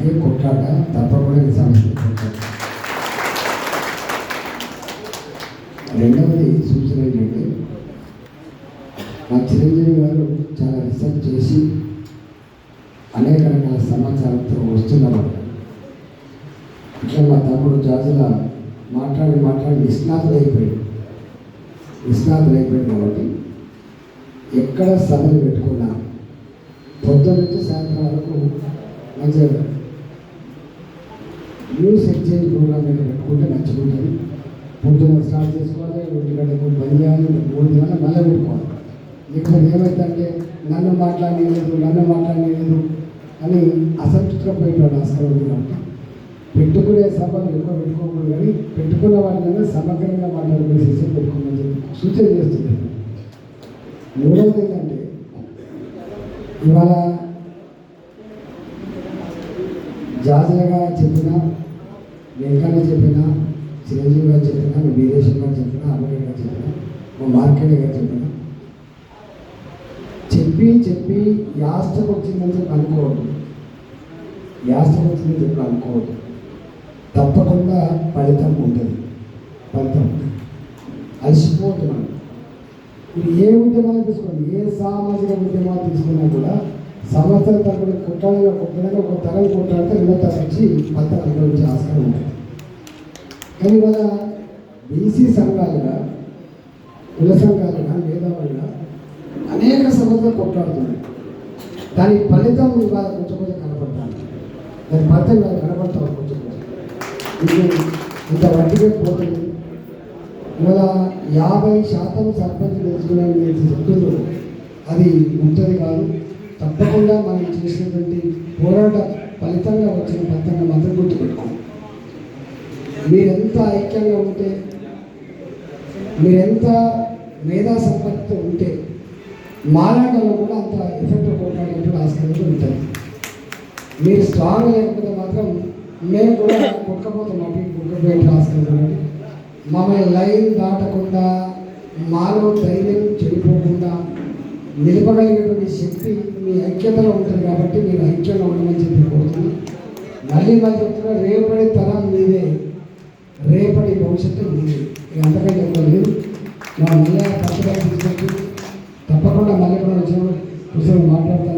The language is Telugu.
రాజకీయ కొట్లాట తప్పకుండా ఈ సమస్య. రెండవది సూచన ఏంటంటే మా చిరంజీవి గారు చాలా రీసెర్చ్ చేసి అనేక రకాల సమాచారంతో వస్తున్నారు. ఇట్లా మా తమ్ముడు జాజుల మాట్లాడి మాట్లాడి నిష్ణాతులు అయిపోయాడు నిష్ణాతులు అయిపోయాడు కాబట్టి ఎక్కడ సభలు పెట్టుకున్నా పొద్దున్న నుంచి సాయంత్రం వరకు మంచిగా న్యూస్ ఎక్స్చేంజ్ ప్రోగ్రామ్ మీద పెట్టుకుంటే నచ్చుకుంటుంది. ఉంటుంది పొద్దున్న స్టార్ట్ చేసుకోవాలి ఒంటి గంటకు బంద్ చేయాలి మూడు గంటల మళ్ళీ పెట్టుకోవాలి లేకపోతే ఏమైందంటే నన్ను మాట్లాడలేదు నన్ను మాట్లాడలేదు అని అసంతృప్తిగా పోయేవాడు ఆస్కారం ఉంది కాబట్టి. పెట్టుకునే సభలు ఎక్కువ పెట్టుకోకూడదు కానీ పెట్టుకున్న వాటిని సమగ్రంగా మాట్లాడుకునే సిస్టమ్ పెట్టుకోమని చెప్పి సూచన చేస్తుంది మూడవది ఏంటంటే ఇవాళ జాజగా చెప్పిన వెంకన్న చెప్పినా చిరంజీవి గారు చెప్పినా మీ వీరేశం గారు చెప్పినా అమరేష్ గారు చెప్పినా మా మార్కెట్ గారు చెప్పినా. చెప్పి చెప్పి యాస్టకు వచ్చిందని చెప్పి అనుకోవద్దు. యాస్టకు వచ్చిందని చెప్పి అనుకోవద్దు. తప్పకుండా ఫలితం ఉంటుంది. ఫలితం అలసిపోతున్నాను మీరు ఏ ఉద్యమాలు తీసుకోండి? ఏ సామాజిక ఉద్యమాలు తీసుకున్నా కూడా సంవత్సరం తరపున కుట్రాలు ఒక కొట్టడానికి ఒక తరం కొట్టాలంటే రెండో తరం నుంచి పత్రం అనుభవించే ఆస్కారం ఉంటుంది. కానీ ఇవాళ బీసీ సంఘాలుగా కుల సంఘాలుగా మేధావులుగా అనేక సమస్యలు కొట్లాడుతున్నాయి దాని ఫలితం ఇవాళ కొంచెం కొంచెం కనపడతాను దాని ఫలితం ఇవాళ కనపడతాం కొంచెం కొంచెం. ఇది ఇంత వడ్డీగా పోతుంది. ఇవాళ యాభై శాతం సర్పంచ్ తెలుసుకునే చెప్తున్నారు. అది ఉంటుంది కాదు. తప్పకుండా మనం చేసినటువంటి పోరాట ఫలితంగా వచ్చిన ఫలితంగా మాత్రం గుర్తుపెట్టుకోండి. మీరెంత ఐక్యంగా ఉంటే మీరెంత మేధా సంపత్తి ఉంటే మాలాటలో కూడా అంత ఎఫెక్ట్ పోరాడేటువంటి ఆస్కారం ఉంటుంది మీరు స్ట్రాంగ్ లేకపోతే మాత్రం మేము కూడా కుక్కపోతాం అటు కుక్కపోయే ఆస్కారం మమ్మల్ని లైన్ దాటకుండా మాలో ధైర్యం నిలపగలిగినటువంటి శక్తి మీ ఐక్యతలో ఉంటుంది కాబట్టి మీరు ఐక్యంగా ఉండమని చెప్పి కోరుతున్నాను మళ్ళీ మళ్ళీ చెప్తున్నా రేపటి తరం మీదే రేపటి భవిష్యత్తు మీదే. అంతకంటే లేదు. మా మళ్ళీ పచ్చగా తీసుకొచ్చి తప్పకుండా మళ్ళీ కూడా వచ్చిన పుస్తకం మాట్లాడతాను